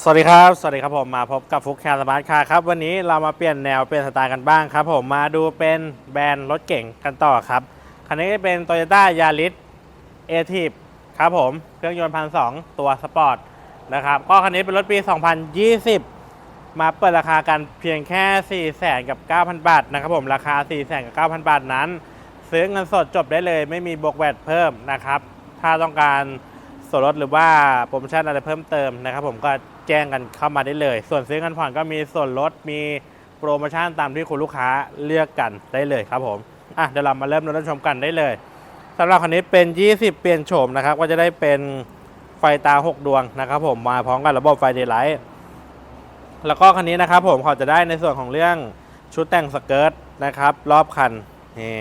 สวัสดีครับ สวัสดีครับผมมาพบกับฟุกแคร์สมาร์ทคาร์ครับ วันนี้เรามาเปลี่ยนแนวเปลี่ยนสไตล์กันบ้างครับ ผมมาดูเป็นแบรนด์รถเก่งกันต่อครับคันนี้เป็น Toyota Yaris a t i v ครับผมเครื่องยนต์พันสตัวสปอร์ตนะครับก็คันนี้เป็นรถปี 2020 มาเปิดราคากันเพียงแค่ 4 0 0แสนกับ 9,000 บาทนะครับผมราคา 4 0 0แสนกับ 9,000 บาทนั้น ซื้อเงินสดจบได้เลย ไม่มีบวกแวดเพิ่มนะครับถ้าต้องการส่วนลดหรือว่าโปรโมชั่นอะไรเพิ่มเติมนะครับผมก็ แจ้งกันเข้ามาได้เลย ส่วนซื้อเงินผ่อนก็มีส่วนลดมีโปรโมชั่นตามที่คุณลูกค้าเลือกกันได้เลยครับผมอะเดี๋ยวเรามาเริ่มรับชมกันได้เลยสำหรับคันนี้เป็น 20 เปลี่ยนโฉมนะครับก็จะได้เป็นไฟตา 6 ดวงนะครับ ผมมาพร้อมกับระบบไฟเดย์ไลท์แล้วก็คันนี้นะครับผมเขาจะได้ในส่วนของเรื่องชุดแต่งสเกิร์ตนะครับรอบคันนี่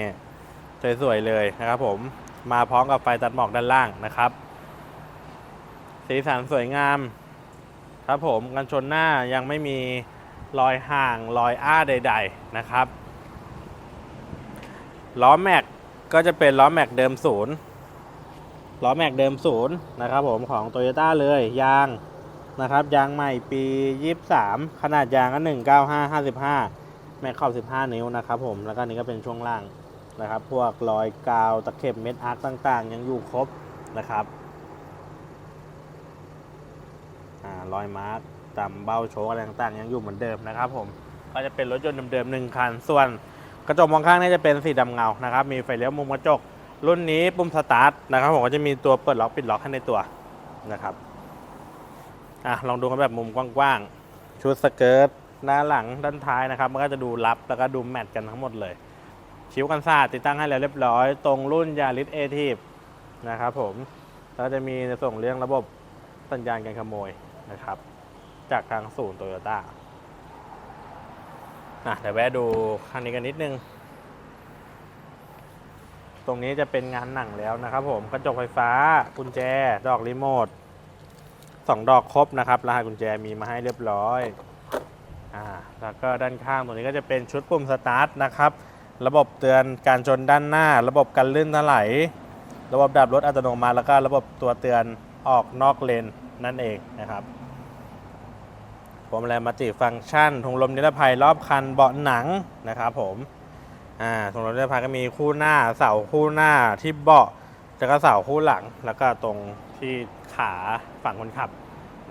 สวยๆเลยนะครับผมมาพร้อมกับไฟตัดหมอกด้านล่างนะครับ สีสันสวยงาม ครับผมกันชนหน้ายังไม่มีรอยห่างรอยอ้าใด ๆนะครับล้อแม็กก็จะเป็นล้อแม็กเดิมศูนย์ล้อแม็กเดิมศูนย์นะครับผมของ t o y ยต้เลยยางนะครับยางใหม่ปี 23 ขนาดยางก็ 195 55 แม็กขอบ15 นิ้วนะครับผมแล้วก็นี่ก็เป็นช่วงล่างนะครับ พวกรอยกาวตะเข็บเม็ดอาร์คต่างๆ ยังอยู่ครบนะครับ อ่า รอยมาร์กตามเบ้าโชว์อะไรต่างๆ ยังอยู่เหมือนเดิมนะครับผมก็จะเป็นรถยนต์เดิมๆหนึ่งคัน ส่วนกระจกมองข้างนี่จะเป็นสีดำเงานะครับมีไฟเลี้ยวมุมกระจก รุ่นนี้ปุ่มสตาร์ทนะครับผมก็จะมีตัวเปิดล็อกปิดล็อกให้ในตัวนะครับอะลองดูกันแบบมุมกว้างๆชุดสเกิร์ตหน้าหลังด้านท้ายนะครับ มันก็จะดูลับแล้วก็ดูแมทกันทั้งหมดเลยคิ้วกันซาดติดตั้งให้แล้วเรียบร้อย ตรงรุ่นยาริสเอทีฟนะครับผมแล้วจะมีในส่วนของเรื่องระบบสัญญาณการขโมย นะครับ จากทางศูนย์โตโยต้าอะเดี๋ยวแวะดูคันนี้กันนิดนึง ตรงนี้จะเป็นงานหนังแล้วนะครับผมกระจกไฟฟ้ากุญแจ ดอกรีโมทสองดอกครบนะครับรหัสกุญแจมีมาให้เรียบร้อยอ่าแล้วก็ด้านข้างตรงนี้ก็จะเป็นชุดปุ่มสตาร์ทนะครับระบบเตือนการชนด้านหน้า ระบบกันลื่นถลายระบบดับรถอัตโนมัติแล้วก็ระบบตัวเตือนออกนอกเลนนั่นเองนะครับ ผมแรมัลติฟังก์ชันถุงลมนิรภัยรอบคันเบาะหนังนะครับผมอ่าถุงลมนิรภัยก็มีคู่หน้าเสาคู่หน้าที่เบาะแล้วก็เสาคู่หลัง แล้วก็ตรงที่ขาฝั่งคนขับ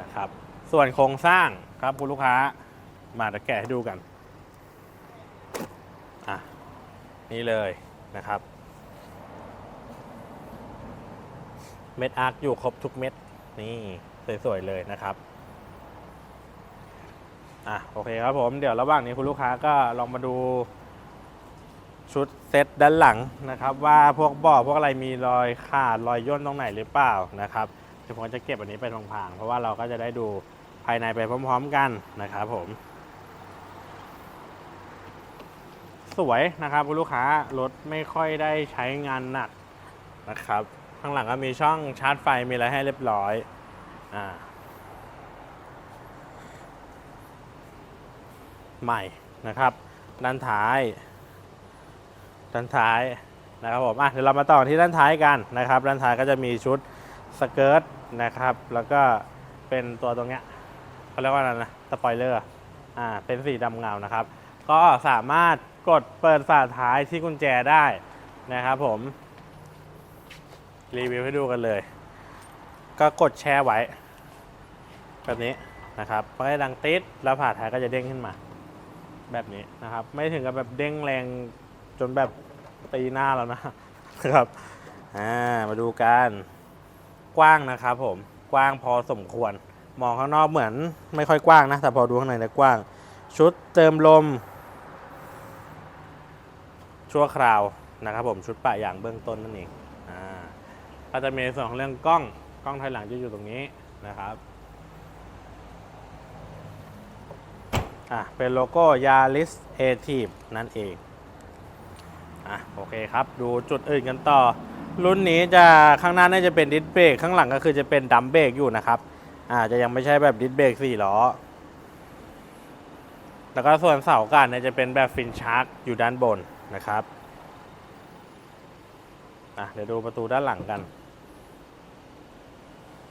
นะครับ ส่วนโครงสร้างครับคุณลูกค้ามาเดี๋ยวแกะให้ดูกันอะนี่เลยนะครับเม็ดอาร์คอยู่ครบทุกเม็ดนี่สวยๆเลยนะครับ อะโอเคครับผมเดี๋ยวระหว่างนี้คุณลูกค้าก็ลองมาดูชุดเซตด้านหลังนะครับ ว่าพวกบ่อพวกอะไรมีรอยขาดรอยย่นตรงไหนหรือเปล่านะครับเดี๋ยวผมจะเก็บอันนี้ไปพลางๆเพราะว่าเราก็จะได้ดูภายในไปพร้อม ๆ กันนะครับผม สวยนะครับคุณลูกค้ารถไม่ค่อยได้ใช้งานหนักนะครับ ข้างหลังก็มีช่องชาร์จไฟมีอะไรให้เรียบร้อยอ่า ใหม่นะครับ ด้านท้าย ด้านท้ายนะครับผมอะเดี๋ยวเรามาต่อที่ด้านท้ายกันนะครับ ด้านท้ายก็จะมีชุดสเกิร์ตนะครับ แล้วก็เป็นตัวตรงเนี้ยเขาเรียกว่าอะไรนะสปอยเลอร์อ่าเป็นสีดำเงานะครับ ก็สามารถกดเปิดฝาท้ายที่กุญแจได้นะครับผม รีวิวให้ดูกันเลย ก็กดแชร์ไว้ แบบนี้นะครับพอให้ดังติดแล้วผ่าท้ายก็จะเด้งขึ้นมา แบบนี้นะครับ ไม่ถึงกับแบบเด้งแรงจนแบบตีหน้าแล้วนะนะครับอ่ามาดูกันกว้างนะครับผมกว้างพอสมควร มองข้างนอกเหมือนไม่ค่อยกว้างนะ แต่พอดูข้างในเนี่ยกว้าง ชุดเติมลม ชั่วคราวนะครับผมชุดปะอย่างเบื้องต้นนั่นเองอ่าก็จะมีส่วนของเรื่องกล้องกล้องถอยหลังจะอยู่ตรงนี้นะครับ อะเป็นโลโก้ Yaris a t i v นั่นเองอะโอเคครับ ดูจุดอื่นกันต่อ รุ่นนี้จะข้างหน้าน่าจะเป็นดิสเบรกข้างหลังก็คือจะเป็นดัมเบรกอยู่นะครับอ่าจะยังไม่ใช่แบบดิสเบรกสี่ล้อ แล้วก็ส่วนเสากันเนี่ยจะเป็นแบบฟินชาร์กอยู่ด้านบนนะครับอะเดี๋ยวดูประตูด้านหลังกัน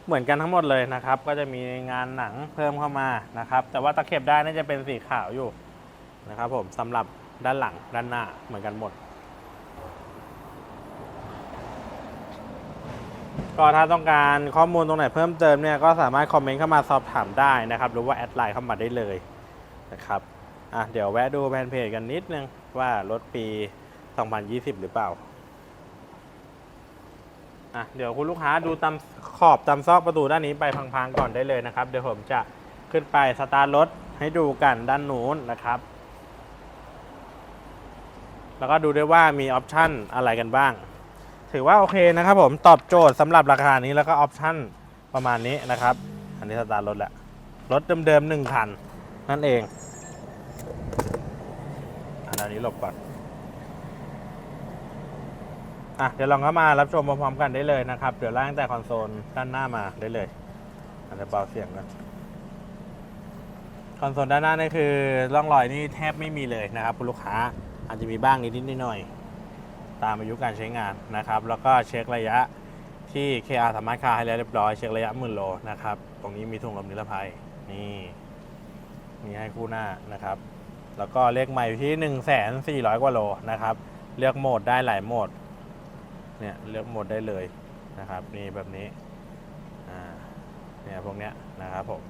เหมือนกันทั้งหมดเลยนะครับ ก็จะมีงานหนังเพิ่มเข้ามานะครับ แต่ว่าตะเข็บได้น่าจะเป็นสีขาวอยู่นะครับผมสำหรับด้านหลังด้านหน้าเหมือนกันหมด ก็ถ้าต้องการข้อมูลตรงไหนเพิ่มเติมเนี่ยก็สามารถคอมเมนต์เข้ามาสอบถามได้นะครับ หรือว่าแอดไลน์เข้ามาได้เลยนะครับอะเดี๋ยวแวะดูแฟนเพจกันนิดนึงว่ารถปี 2020 หรือเปล่า อะเดี๋ยวคุณลูกค้าดูตามขอบตามซอกประตูด้านนี้ไปพังๆก่อนได้เลยนะครับ เดี๋ยวผมจะขึ้นไปสตาร์ทรถให้ดูกันด้านนู้นนะครับ แล้วก็ดูด้วยว่ามีออปชั่นอะไรกันบ้าง ถือว่าโอเคนะครับผมตอบโจทย์สำหรับราคานี้แล้วก็ออปชั่นประมาณนี้นะครับ อันนี้สตาร์ทรถแหละรถเดิมๆหนึ่งคัน นั่นเองอันนี้หลบก่อน อะเดี๋ยวลองเข้ามารับชมพร้อมๆกันได้เลยนะครับ เดี๋ยวล่างแต่คอนโซลด้านหน้ามาได้เลยอาจจะเบาเสียงกันคอนโซลด้านหน้านี่คือร่องรอยนี่แทบไม่มีเลยนะครับคุณลูกค้าอาจจะมีบ้างนิดๆหน่อยๆตามอายุการใช้งานนะครับ แล้วก็เช็คระยะที่ KR สามารถคาให้แล้วเรียบร้อยเช็คระยะหมื่นโลนะครับ ตรงนี้มีถุงลมนิรภัยนี่มีให้คู่หน้านะครับ แล้วก็เลขใหม่อยู่ที่ 1 4 0 0 0กว่าโลนะครับ เลือกโหมดได้หลายโหมด เนี่ยเลือกหมดได้เลยนะครับนี่แบบนี้เนี่ยพวกเนี้ยนะครับผม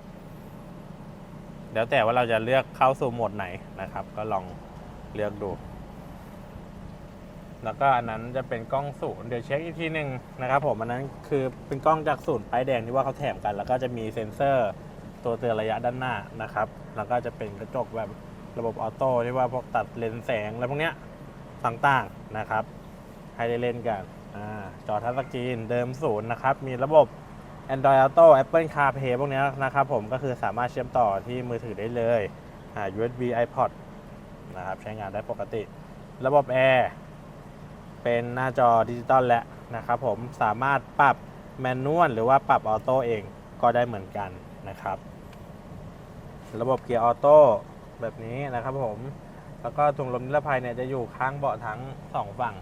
แล้วแต่ว่าเราจะเลือกเข้าสู่โหมดไหนนะครับ ก็ลองเลือกดู แล้วก็อันนั้นจะเป็นกล้องศูนย์เดี๋ยวเช็คอีกทีหนึ่งนะครับผมอันนั้นคือเป็นกล้องจากศูนย์ป้ายแดงที่ว่าเขาแถมกัน แล้วก็จะมีเซ็นเซอร์ตัวเตือนระยะด้านหน้านะครับ แล้วก็จะเป็นกระจกแบบระบบออโต้ที่ว่าพวกตัดเลนส์แสงอะไรพวกเนี้ยต่างๆนะครับ ให้ได้เล่นกัน จอทัชสกรีนเดิมศูนย์นะครับ มีระบบ Android Auto Apple CarPlay พวกนี้นะครับผมก็คือสามารถเชื่อมต่อที่มือถือได้เลยอ่า USB iPod นะครับใช้งานได้ปกติ ระบบแอร์เป็นหน้าจอดิจิตอลแล้วนะครับผมสามารถปรับแมนนวลหรือว่าปรับออโต้เองก็ได้เหมือนกันนะครับ ระบบเกียร์ออโต้แบบนี้นะครับผม แล้วก็ถุงลมนิรภัยเนี่ยจะอยู่ข้างเบาะทั้งสองฝั่ง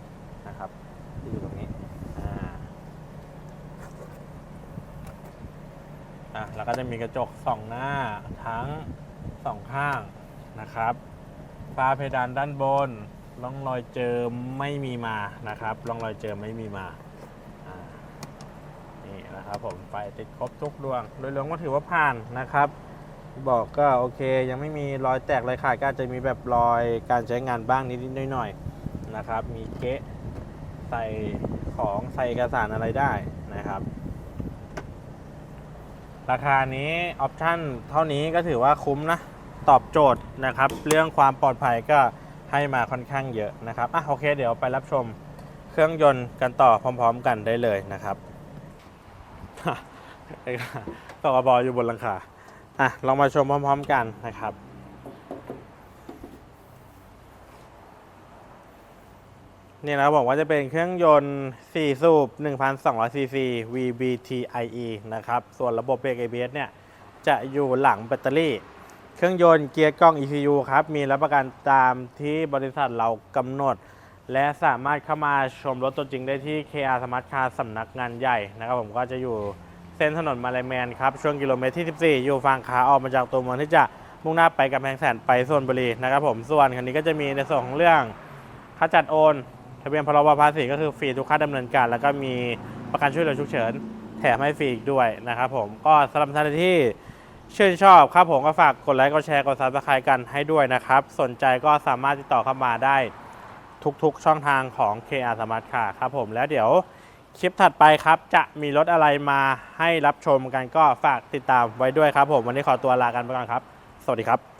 นะครับอยู่ตรงนี้อ่าอะแล้ว ก็จะมีกระจกสองหน้าทั้งสองข้างนะครับฟ้าเพดานด้านบนร่องรอยเจอไม่มีมานะครับร่องรอยเจอไม่มีมานี่นะครับผมไฟติดครบทุกดวง โดยรวมก็ถือว่าผ่านนะครับบอกก็โอเค ยังไม่มีรอยแตกรอยขาดก็จจะมีแบบรอยการใช้งานบ้างนิดๆหน่อยๆนะครับ มีเกะใส่ของใส่เอกสารอะไรได้นะครับ ราคานี้ออปชั่นเท่านี้ก็ถือว่าคุ้มนะ ตอบโจทย์นะครับ เรื่องความปลอดภัยก็ให้มาค่อนข้างเยอะนะครับอะโอเค เดี๋ยวไปรับชมเครื่องยนต์กันต่อพร้อม ๆ กันได้เลยนะครับตกบออยู่บนหลังคาอะลองมาชมพร้อม ๆ กันนะครับ นี่นะครับอกว่าจะเป็นเครื่องยนต์ 4 สูบ 1,200 ซีซี VBTIE นะครับ ส่วนระบบเบรก ABS เนี่ย จะอยู่หลังแบตเตอรี่ เครื่องยนต์เกียร์กล้อง ECU ครับ มีรับประกันตามที่บริษัทเรากำหนด และสามารถเข้ามาชมรถตัวจริงได้ที่ KR Smart Car สำนักงานใหญ่นะครับ ผมก็จะอยู่เส้นถนนมาลายแมนครับ ช่วงกิโลเมตรที่ 14 อยู่ฝั่งขาออกมาจากตัวเมืองที่จะมุ่งหน้าไปกำแพงแสนไปส่วนบุรีนะครับผมส่วนคันนี้ก็จะมีในส่วนของเรื่องค่าจัดโอนะเบียนพรบภาษีก็คือฟรีทุกค่าดำเนินการ แล้วก็มีประกันช่วยเหลือฉุกเฉิน แถมให้ฟรีอีกด้วยนะครับผมก็สำหรับท่านที่ชื่นชอบครับผมก็ฝากกดไลค์กดแชร์กดซับสไครต์กันให้ด้วยนะครับ สนใจก็สามารถติดต่อเข้ามาได้ทุกๆช่องทางของ KR Smart Car ครับผมแล้วเดี๋ยวคลิปถัดไปครับ จะมีรถอะไรมาให้รับชมกันก็ฝากติดตามไว้ด้วยครับผม วันนี้ขอตัวลากันไปก่อนครับ สวัสดีครับ